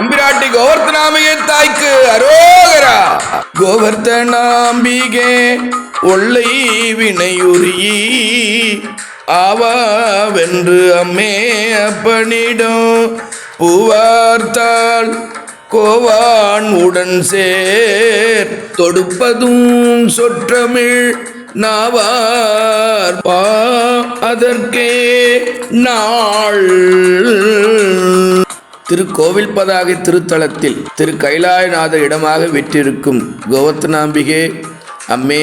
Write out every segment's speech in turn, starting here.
எம்பிராட்டி கோவர்த்தனாம்பிகை தாய்க்கு அரோகரா. கோவர்த்தனாம்பிகே ஒல்லை வினையுரி ஆவாவென்று அம்மே அப்பனிடம். பூவார்த்தாள் கோவான் உடன் சேர் தொடுப்பதும் சொற்றமிழ் நாவார் பா அதற்கே நாள். திருக்கோவில் பதாகை திருத்தலத்தில் திரு கைலாயநாதர் இடமாக விற்றிருக்கும் கோவர்த்தனாம்பிகே அம்மே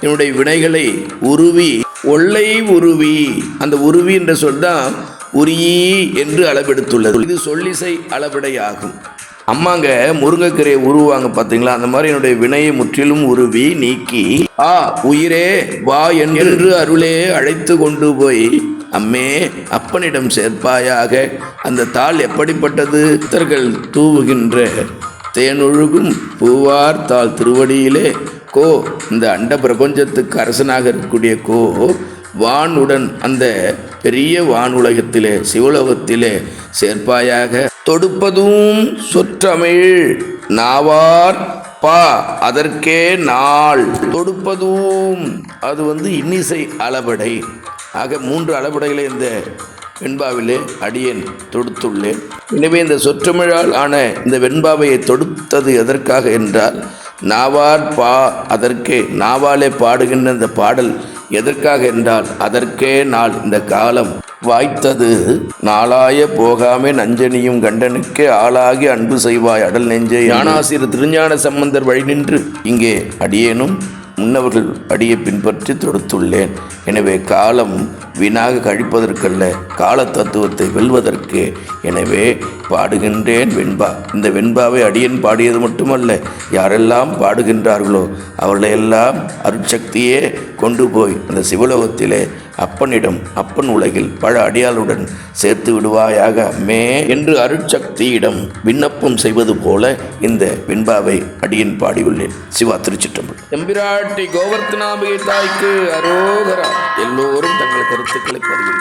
என்னுடைய வினைகளை உருவி ஒல்லை உருவி அந்த உருவி என்ற சொல் தான் உரியி என்று அளவெடுத்துள்ளது. இது சொல்லிசை அளவிடையாகும். அம்மாங்க முருங்கைக்கரையை உருவாங்க பார்த்தீங்களா? அந்த மாதிரி என்னுடைய வினையை முற்றிலும் உருவி நீக்கி ஆ உயிரே வா என்று அருளே அழைத்து கொண்டு போய் அம்மே அப்பனிடம் சேர்ப்பாயாக. அந்த தாள் எப்படிப்பட்டது? தர்கள் தூவுகின்ற தேனொழுகும் பூவார் தாள் திருவடியிலே. கோ இந்த அண்ட பிரபஞ்சத்துக்கு அரசனாக இருக்கக்கூடிய கோ வானுடன் அந்த பெரிய வானுலகத்திலே சிவலோகத்திலே சேர்ப்பாயாக. தொடுப்பதும் சொற்றமிழ் நாவார் பா அதற்கே நாள். தொடுப்பதும் அது வந்து இன்னிசை அளபடை. ஆக மூன்று அளபடைகளை இந்த வெண்பாவிலே அடியேன் தொடுத்துள்ளேன். எனவே இந்த சொற்றமிழால் ஆன இந்த வெண்பாவையை தொடுத்தது எதற்காக என்றால் நாவார் பா அதற்கே நாவாலே பாடுகின்ற இந்த பாடல் எதற்காக என்றால் அதற்கே நாள் இந்த காலம் வாய்த்தது. நாளாய போகாமே நஞ்சனியும் கண்டனுக்கே ஆளாகி அன்பு செய்வாய் அடல் நெஞ்சே. ஞானாசிரியர் திருஞான சம்பந்தர் வழி நின்று இங்கே அடியேனும் முன்னவர்கள் அடியை பின்பற்றி தொடுத்துள்ளேன். எனவே காலம் வீணாக கழிப்பதற்கல்ல கால தத்துவத்தை வெல்வதற்கு. எனவே பாடுகின்றேன் வெண்பா. இந்த வெண்பாவை அடியன் பாடியது மட்டுமல்ல யாரெல்லாம் பாடுகின்றார்களோ அவர்களையெல்லாம் அருட்சக்தியே கொண்டு போய் அந்த சிவலோகத்திலே அப்பனிடம் அப்பன் உலகில் பல அடியாளுடன் சேர்த்து விடுவாயாக. மே என்று அருட்சக்தியிடம் விண்ணப்பம் செய்வது போல இந்த வெண்பாவை அடியின் பாடியுள்ளேன். சிவா திருச்சிற்றம்பலம். எம்பிராட்டி கோவர்த்தனாம்பிகை தாய்க்கு அரோகரா. எல்லோரும் தங்கள் கருத்துக்களை பதிவு